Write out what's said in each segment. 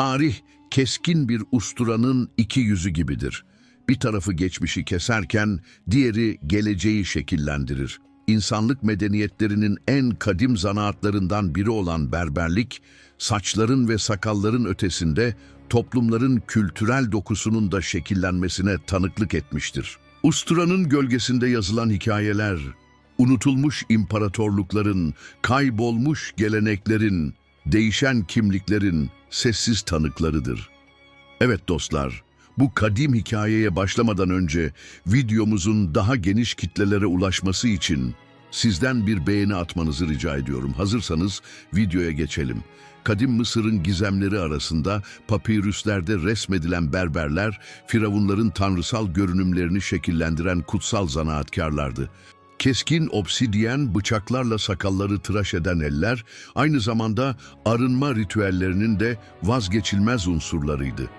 Tarih keskin bir usturanın iki yüzü gibidir. Bir tarafı geçmişi keserken diğeri geleceği şekillendirir. İnsanlık medeniyetlerinin en kadim zanaatlarından biri olan berberlik, saçların ve sakalların ötesinde toplumların kültürel dokusunun da şekillenmesine tanıklık etmiştir. Usturanın gölgesinde yazılan hikayeler, unutulmuş imparatorlukların, kaybolmuş geleneklerin, değişen kimliklerin sessiz tanıklarıdır. Evet dostlar, bu kadim hikayeye başlamadan önce videomuzun daha geniş kitlelere ulaşması için sizden bir beğeni atmanızı rica ediyorum. Hazırsanız videoya geçelim. Kadim Mısır'ın gizemleri arasında papirüslerde resmedilen berberler, firavunların tanrısal görünümlerini şekillendiren kutsal zanaatkarlardı. Keskin obsidyen bıçaklarla sakalları tıraş eden eller, aynı zamanda arınma ritüellerinin de vazgeçilmez unsurlarıydı.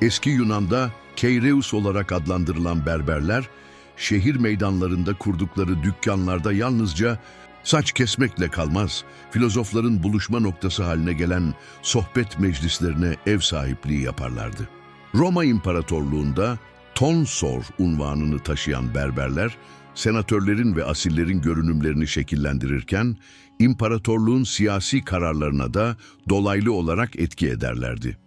Eski Yunan'da Keireus olarak adlandırılan berberler, şehir meydanlarında kurdukları dükkanlarda yalnızca saç kesmekle kalmaz, filozofların buluşma noktası haline gelen sohbet meclislerine ev sahipliği yaparlardı. Roma İmparatorluğu'nda tonsor unvanını taşıyan berberler, senatörlerin ve asillerin görünümlerini şekillendirirken, imparatorluğun siyasi kararlarına da dolaylı olarak etki ederlerdi.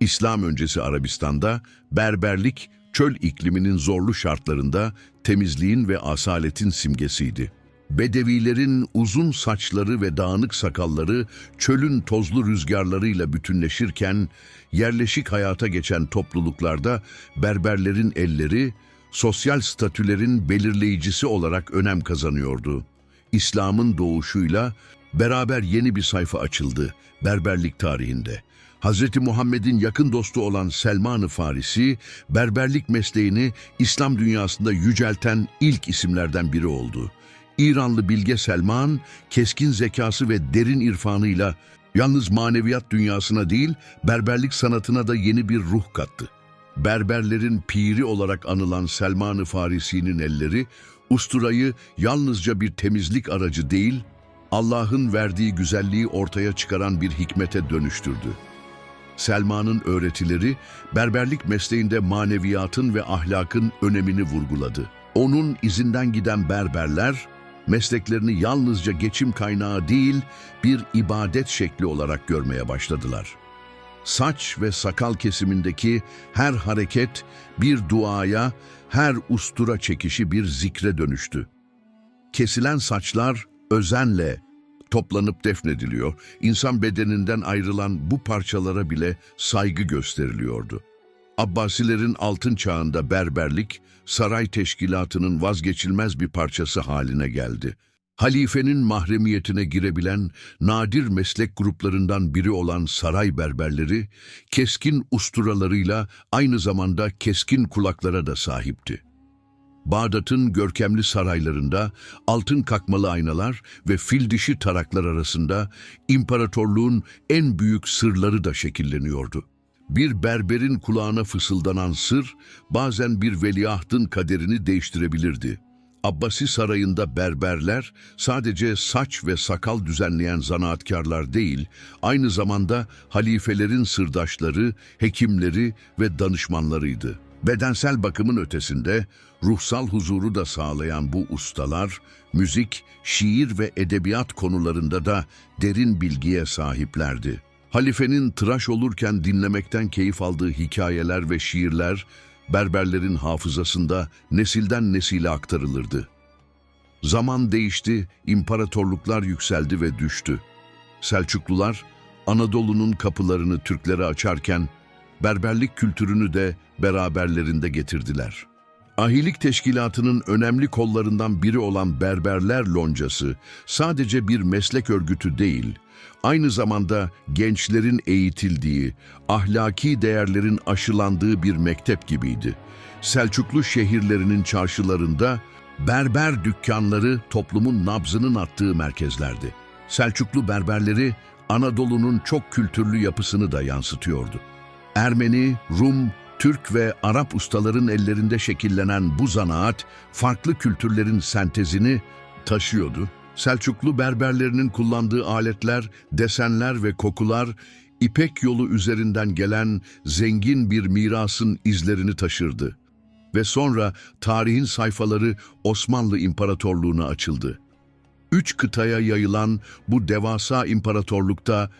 İslam öncesi Arabistan'da berberlik çöl ikliminin zorlu şartlarında temizliğin ve asaletin simgesiydi. Bedevilerin uzun saçları ve dağınık sakalları çölün tozlu rüzgarlarıyla bütünleşirken yerleşik hayata geçen topluluklarda berberlerin elleri sosyal statülerin belirleyicisi olarak önem kazanıyordu. İslam'ın doğuşuyla beraber yeni bir sayfa açıldı berberlik tarihinde. Hz. Muhammed'in yakın dostu olan Selman-ı Farisi, berberlik mesleğini İslam dünyasında yücelten ilk isimlerden biri oldu. İranlı bilge Selman, keskin zekası ve derin irfanıyla yalnız maneviyat dünyasına değil, berberlik sanatına da yeni bir ruh kattı. Berberlerin piri olarak anılan Selman-ı Farisi'nin elleri, usturayı yalnızca bir temizlik aracı değil, Allah'ın verdiği güzelliği ortaya çıkaran bir hikmete dönüştürdü. Selman'ın öğretileri, berberlik mesleğinde maneviyatın ve ahlakın önemini vurguladı. Onun izinden giden berberler, mesleklerini yalnızca geçim kaynağı değil, bir ibadet şekli olarak görmeye başladılar. Saç ve sakal kesimindeki her hareket bir duaya, her ustura çekişi bir zikre dönüştü. Kesilen saçlar özenle toplanıp defnediliyor, insan bedeninden ayrılan bu parçalara bile saygı gösteriliyordu. Abbasilerin altın çağında berberlik, saray teşkilatının vazgeçilmez bir parçası haline geldi. Halifenin mahremiyetine girebilen nadir meslek gruplarından biri olan saray berberleri, keskin usturalarıyla aynı zamanda keskin kulaklara da sahipti. Bağdat'ın görkemli saraylarında altın kakmalı aynalar ve fil dişi taraklar arasında imparatorluğun en büyük sırları da şekilleniyordu. Bir berberin kulağına fısıldanan sır bazen bir veliahtın kaderini değiştirebilirdi. Abbasi sarayında berberler sadece saç ve sakal düzenleyen zanaatkarlar değil, aynı zamanda halifelerin sırdaşları, hekimleri ve danışmanlarıydı. Bedensel bakımın ötesinde ruhsal huzuru da sağlayan bu ustalar, müzik, şiir ve edebiyat konularında da derin bilgiye sahiplerdi. Halifenin tıraş olurken dinlemekten keyif aldığı hikayeler ve şiirler, berberlerin hafızasında nesilden nesile aktarılırdı. Zaman değişti, imparatorluklar yükseldi ve düştü. Selçuklular, Anadolu'nun kapılarını Türklere açarken, berberlik kültürünü de beraberlerinde getirdiler. Ahilik teşkilatının önemli kollarından biri olan Berberler Loncası sadece bir meslek örgütü değil, aynı zamanda gençlerin eğitildiği, ahlaki değerlerin aşılandığı bir mektep gibiydi. Selçuklu şehirlerinin çarşılarında berber dükkanları toplumun nabzının attığı merkezlerdi. Selçuklu berberleri Anadolu'nun çok kültürlü yapısını da yansıtıyordu. Ermeni, Rum, Türk ve Arap ustaların ellerinde şekillenen bu zanaat farklı kültürlerin sentezini taşıyordu. Selçuklu berberlerinin kullandığı aletler, desenler ve kokular İpek yolu üzerinden gelen zengin bir mirasın izlerini taşırdı. Ve sonra tarihin sayfaları Osmanlı İmparatorluğu'na açıldı. Üç kıtaya yayılan bu devasa imparatorlukta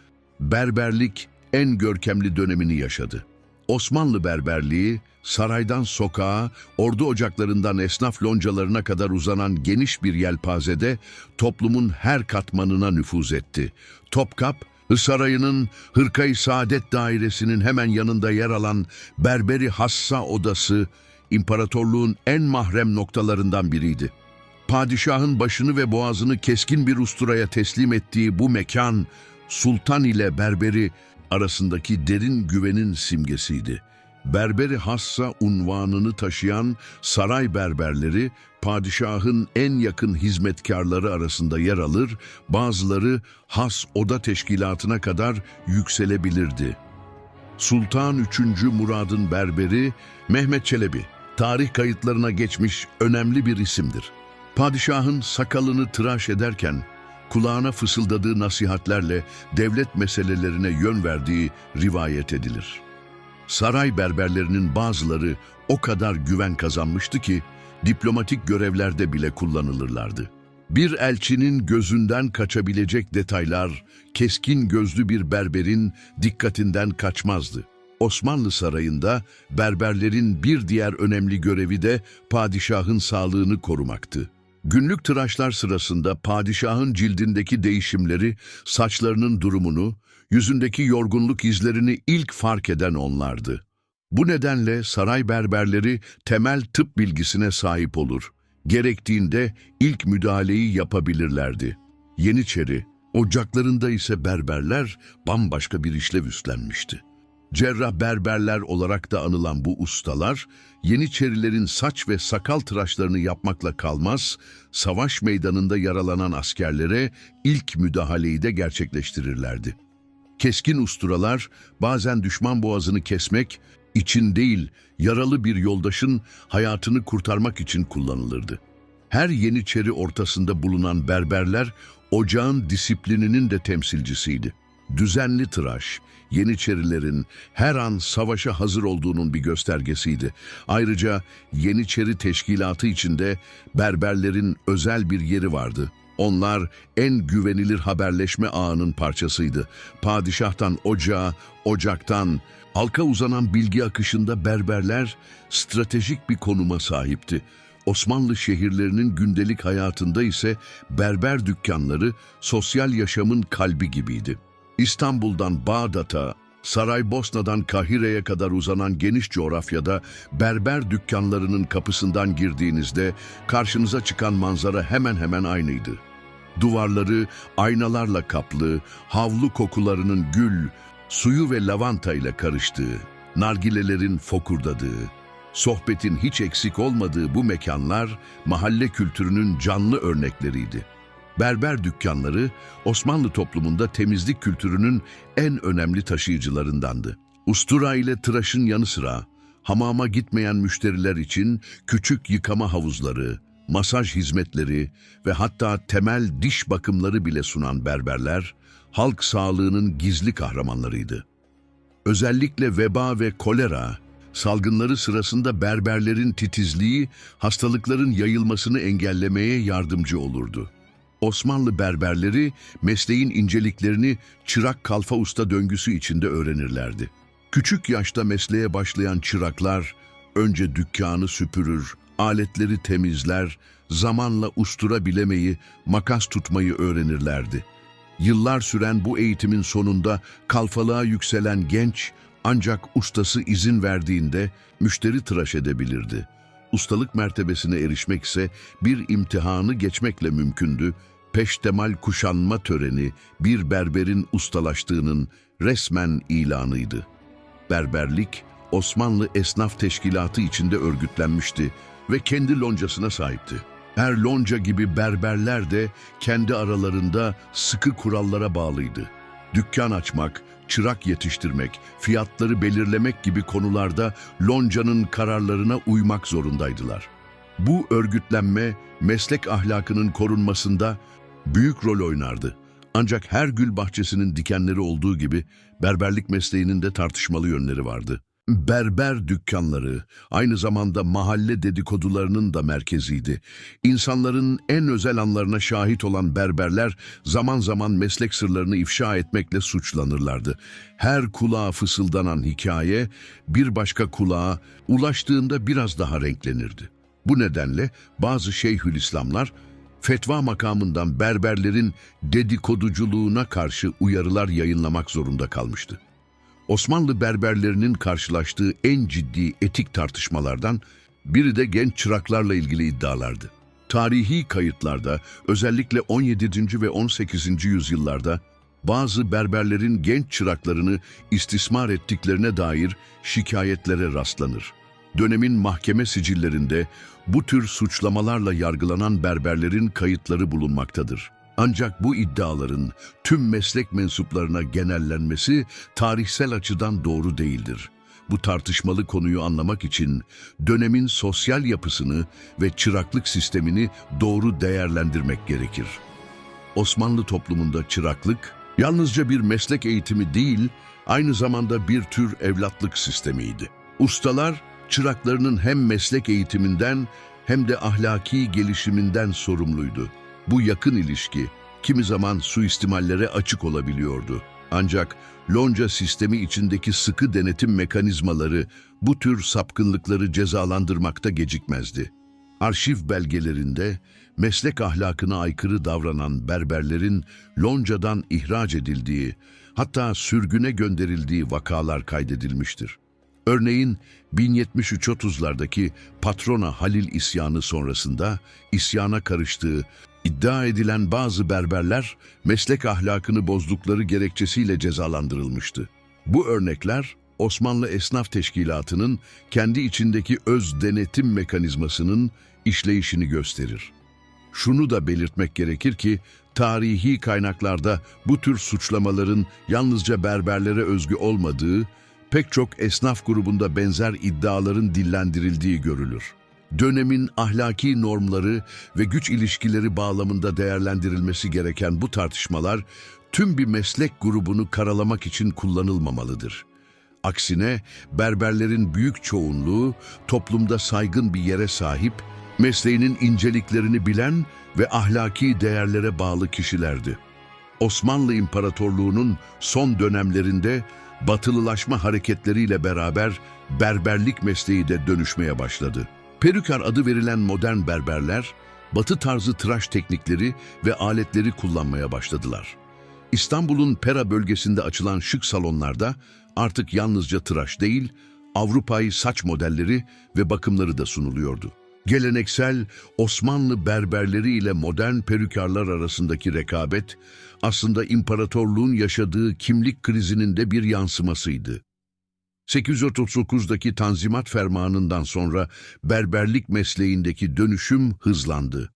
berberlik en görkemli dönemini yaşadı. Osmanlı berberliği, saraydan sokağa, ordu ocaklarından esnaf loncalarına kadar uzanan geniş bir yelpazede toplumun her katmanına nüfuz etti. Topkap, Sarayı'nın Hırkayı Saadet Dairesi'nin hemen yanında yer alan Berberi Hassa Odası, imparatorluğun en mahrem noktalarından biriydi. Padişahın başını ve boğazını keskin bir usturaya teslim ettiği bu mekan, sultan ile berberi arasındaki derin güvenin simgesiydi. Berberi Hassa unvanını taşıyan saray berberleri, padişahın en yakın hizmetkarları arasında yer alır, bazıları has oda teşkilatına kadar yükselebilirdi. Sultan 3. Murad'ın berberi Mehmet Çelebi, tarih kayıtlarına geçmiş önemli bir isimdir. Padişahın sakalını tıraş ederken kulağına fısıldadığı nasihatlerle devlet meselelerine yön verdiği rivayet edilir. Saray berberlerinin bazıları o kadar güven kazanmıştı ki diplomatik görevlerde bile kullanılırlardı. Bir elçinin gözünden kaçabilecek detaylar keskin gözlü bir berberin dikkatinden kaçmazdı. Osmanlı sarayında berberlerin bir diğer önemli görevi de padişahın sağlığını korumaktı. Günlük tıraşlar sırasında padişahın cildindeki değişimleri, saçlarının durumunu, yüzündeki yorgunluk izlerini ilk fark eden onlardı. Bu nedenle saray berberleri temel tıp bilgisine sahip olur. Gerektiğinde ilk müdahaleyi yapabilirlerdi. Yeniçeri, ocaklarında ise berberler bambaşka bir işlev üstlenmişti. Cerrah berberler olarak da anılan bu ustalar, Yeniçerilerin saç ve sakal tıraşlarını yapmakla kalmaz, savaş meydanında yaralanan askerlere ilk müdahaleyi de gerçekleştirirlerdi. Keskin usturalar bazen düşman boğazını kesmek için değil, yaralı bir yoldaşın hayatını kurtarmak için kullanılırdı. Her Yeniçeri ortasında bulunan berberler ocağın disiplininin de temsilcisiydi. Düzenli tıraş, Yeniçerilerin her an savaşa hazır olduğunun bir göstergesiydi. Ayrıca Yeniçeri teşkilatı içinde berberlerin özel bir yeri vardı. Onlar en güvenilir haberleşme ağının parçasıydı. Padişahtan ocağa, ocaktan halka uzanan bilgi akışında berberler stratejik bir konuma sahipti. Osmanlı şehirlerinin gündelik hayatında ise berber dükkanları sosyal yaşamın kalbi gibiydi. İstanbul'dan Bağdat'a, Saraybosna'dan Kahire'ye kadar uzanan geniş coğrafyada berber dükkanlarının kapısından girdiğinizde karşınıza çıkan manzara hemen hemen aynıydı. Duvarları aynalarla kaplı, havlu kokularının gül, suyu ve lavanta ile karıştığı, nargilelerin fokurdadığı, sohbetin hiç eksik olmadığı bu mekanlar mahalle kültürünün canlı örnekleriydi. Berber dükkanları Osmanlı toplumunda temizlik kültürünün en önemli taşıyıcılarındandı. Ustura ile tıraşın yanı sıra hamama gitmeyen müşteriler için küçük yıkama havuzları, masaj hizmetleri ve hatta temel diş bakımları bile sunan berberler, halk sağlığının gizli kahramanlarıydı. Özellikle veba ve kolera salgınları sırasında berberlerin titizliği hastalıkların yayılmasını engellemeye yardımcı olurdu. Osmanlı berberleri mesleğin inceliklerini çırak kalfa usta döngüsü içinde öğrenirlerdi. Küçük yaşta mesleğe başlayan çıraklar önce dükkanı süpürür, aletleri temizler, zamanla ustura bilemeyi, makas tutmayı öğrenirlerdi. Yıllar süren bu eğitimin sonunda kalfalığa yükselen genç ancak ustası izin verdiğinde müşteri tıraş edebilirdi. Ustalık mertebesine erişmek ise bir imtihanı geçmekle mümkündü. Peştemal kuşanma töreni bir berberin ustalaştığının resmen ilanıydı. Berberlik, Osmanlı Esnaf Teşkilatı içinde örgütlenmişti ve kendi loncasına sahipti. Her lonca gibi berberler de kendi aralarında sıkı kurallara bağlıydı. Dükkan açmak, çırak yetiştirmek, fiyatları belirlemek gibi konularda loncanın kararlarına uymak zorundaydılar. Bu örgütlenme meslek ahlakının korunmasında büyük rol oynardı. Ancak her gül bahçesinin dikenleri olduğu gibi berberlik mesleğinin de tartışmalı yönleri vardı. Berber dükkanları aynı zamanda mahalle dedikodularının da merkeziydi. İnsanların en özel anlarına şahit olan berberler zaman zaman meslek sırlarını ifşa etmekle suçlanırlardı. Her kulağa fısıldanan hikaye bir başka kulağa ulaştığında biraz daha renklenirdi. Bu nedenle bazı şeyhülislamlar fetva makamından berberlerin dedikoduculuğuna karşı uyarılar yayınlamak zorunda kalmıştı. Osmanlı berberlerinin karşılaştığı en ciddi etik tartışmalardan biri de genç çıraklarla ilgili iddialardı. Tarihi kayıtlarda özellikle 17. ve 18. yüzyıllarda bazı berberlerin genç çıraklarını istismar ettiklerine dair şikayetlere rastlanır. Dönemin mahkeme sicillerinde bu tür suçlamalarla yargılanan berberlerin kayıtları bulunmaktadır. Ancak bu iddiaların tüm meslek mensuplarına genellenmesi tarihsel açıdan doğru değildir. Bu tartışmalı konuyu anlamak için dönemin sosyal yapısını ve çıraklık sistemini doğru değerlendirmek gerekir. Osmanlı toplumunda çıraklık yalnızca bir meslek eğitimi değil, aynı zamanda bir tür evlatlık sistemiydi. Ustalar çıraklarının hem meslek eğitiminden hem de ahlaki gelişiminden sorumluydu. Bu yakın ilişki kimi zaman suistimallere açık olabiliyordu. Ancak lonca sistemi içindeki sıkı denetim mekanizmaları bu tür sapkınlıkları cezalandırmakta gecikmezdi. Arşiv belgelerinde meslek ahlakına aykırı davranan berberlerin loncadan ihraç edildiği, hatta sürgüne gönderildiği vakalar kaydedilmiştir. Örneğin 1073-30'lardaki patrona Halil isyanı sonrasında isyana karıştığı iddia edilen bazı berberler meslek ahlakını bozdukları gerekçesiyle cezalandırılmıştı. Bu örnekler Osmanlı Esnaf Teşkilatı'nın kendi içindeki öz denetim mekanizmasının işleyişini gösterir. Şunu da belirtmek gerekir ki tarihi kaynaklarda bu tür suçlamaların yalnızca berberlere özgü olmadığı, pek çok esnaf grubunda benzer iddiaların dillendirildiği görülür. Dönemin ahlaki normları ve güç ilişkileri bağlamında değerlendirilmesi gereken bu tartışmalar tüm bir meslek grubunu karalamak için kullanılmamalıdır. Aksine berberlerin büyük çoğunluğu toplumda saygın bir yere sahip, mesleğinin inceliklerini bilen ve ahlaki değerlere bağlı kişilerdi. Osmanlı İmparatorluğu'nun son dönemlerinde batılılaşma hareketleriyle beraber berberlik mesleği de dönüşmeye başladı. Perükar adı verilen modern berberler, batı tarzı tıraş teknikleri ve aletleri kullanmaya başladılar. İstanbul'un Pera bölgesinde açılan şık salonlarda artık yalnızca tıraş değil, Avrupa'yı saç modelleri ve bakımları da sunuluyordu. Geleneksel Osmanlı berberleri ile modern perükarlar arasındaki rekabet aslında imparatorluğun yaşadığı kimlik krizinin de bir yansımasıydı. 839'daki Tanzimat Fermanı'ndan sonra berberlik mesleğindeki dönüşüm hızlandı.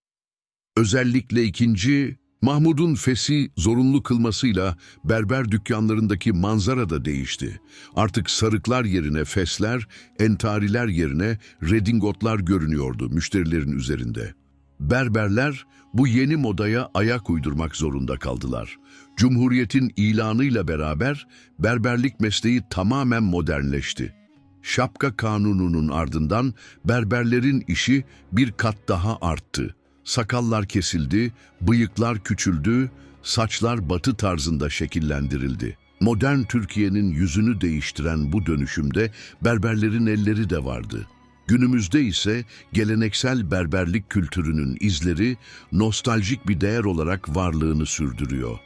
Özellikle ikinci Mahmud'un fesi zorunlu kılmasıyla berber dükkanlarındaki manzara da değişti. Artık sarıklar yerine fesler, entariler yerine redingotlar görünüyordu müşterilerin üzerinde. Berberler bu yeni modaya ayak uydurmak zorunda kaldılar. Cumhuriyetin ilanıyla beraber berberlik mesleği tamamen modernleşti. Şapka kanununun ardından berberlerin işi bir kat daha arttı. Sakallar kesildi, bıyıklar küçüldü, saçlar batı tarzında şekillendirildi. Modern Türkiye'nin yüzünü değiştiren bu dönüşümde berberlerin elleri de vardı. Günümüzde ise geleneksel berberlik kültürünün izleri nostaljik bir değer olarak varlığını sürdürüyor.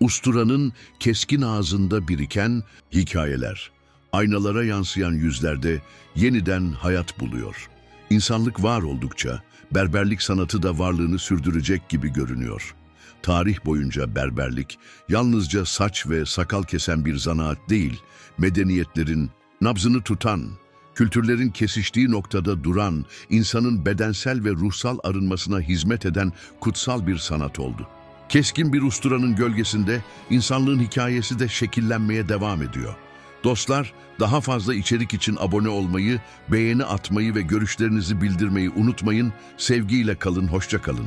Usturanın keskin ağzında biriken hikayeler, aynalara yansıyan yüzlerde yeniden hayat buluyor. İnsanlık var oldukça berberlik sanatı da varlığını sürdürecek gibi görünüyor. Tarih boyunca berberlik yalnızca saç ve sakal kesen bir zanaat değil, medeniyetlerin nabzını tutan, kültürlerin kesiştiği noktada duran, insanın bedensel ve ruhsal arınmasına hizmet eden kutsal bir sanat oldu. Keskin bir usturanın gölgesinde insanlığın hikayesi de şekillenmeye devam ediyor. Dostlar, daha fazla içerik için abone olmayı, beğeni atmayı ve görüşlerinizi bildirmeyi unutmayın. Sevgiyle kalın, hoşça kalın.